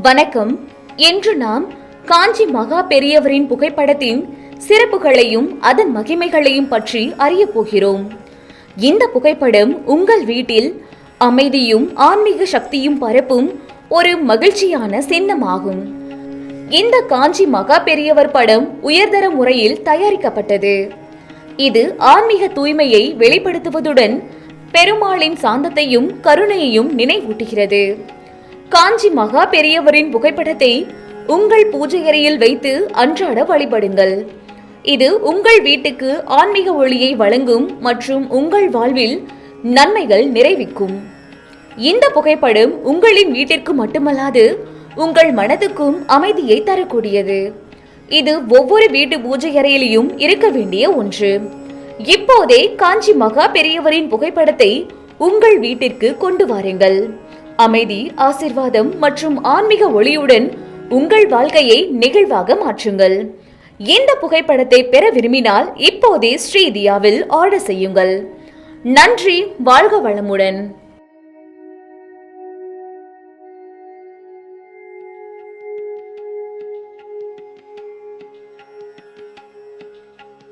வணக்கம். இன்று நாம் காஞ்சி மகா பெரியவரின் புகைப்படத்தின் சிறப்புகளையும் அதன் மகிமைகளையும் பற்றி அறிய போகிறோம். இந்த புகைப்படம் உங்கள் வீட்டில் அமைதியும் ஆன்மீக சக்தியும் பரப்பும் ஒரு மகிழ்ச்சியான சின்னமாகும். இந்த காஞ்சி மகா பெரியவர் படம் உயர்தர முறையில் தயாரிக்கப்பட்டது. இது ஆன்மீக தூய்மையை வெளிப்படுத்துவதுடன் பெருமாளின் சாந்தத்தையும் கருணையையும் நினைவூட்டுகிறது. காஞ்சி மகா பெரியவரின் புகைப்படத்தை உங்கள் பூஜை அறையில் வைத்து அன்றாட வழிபடுங்கள். இது உங்கள் வீட்டுக்கு ஆன்மீக ஒளியை வழங்கும் மற்றும் உங்கள் வாழ்வில் நன்மைகள் நிறைவிக்கும். இந்த புகைப்படம் உங்களின் வீட்டிற்கு மட்டுமல்லாது உங்கள் மனதுக்கும் அமைதியை தரக்கூடியது. இது ஒவ்வொரு வீட்டு பூஜை அறையிலையும் இருக்க வேண்டிய ஒன்று. இப்போதே காஞ்சி மகா பெரியவரின் புகைப்படத்தை உங்கள் வீட்டிற்கு கொண்டு வாருங்கள். அமைதி ஆசிர்வாதம் மற்றும் ஆன்மீக ஒளியுடன் உங்கள் வாழ்க்கையை நெகிழ்வாக மாற்றுங்கள். இந்த புகைப்படத்தை பெற விரும்பினால் இப்போதே ஸ்ரீதியாவில் ஆர்டர் செய்யுங்கள். நன்றி வாழ்க வளமுடன்.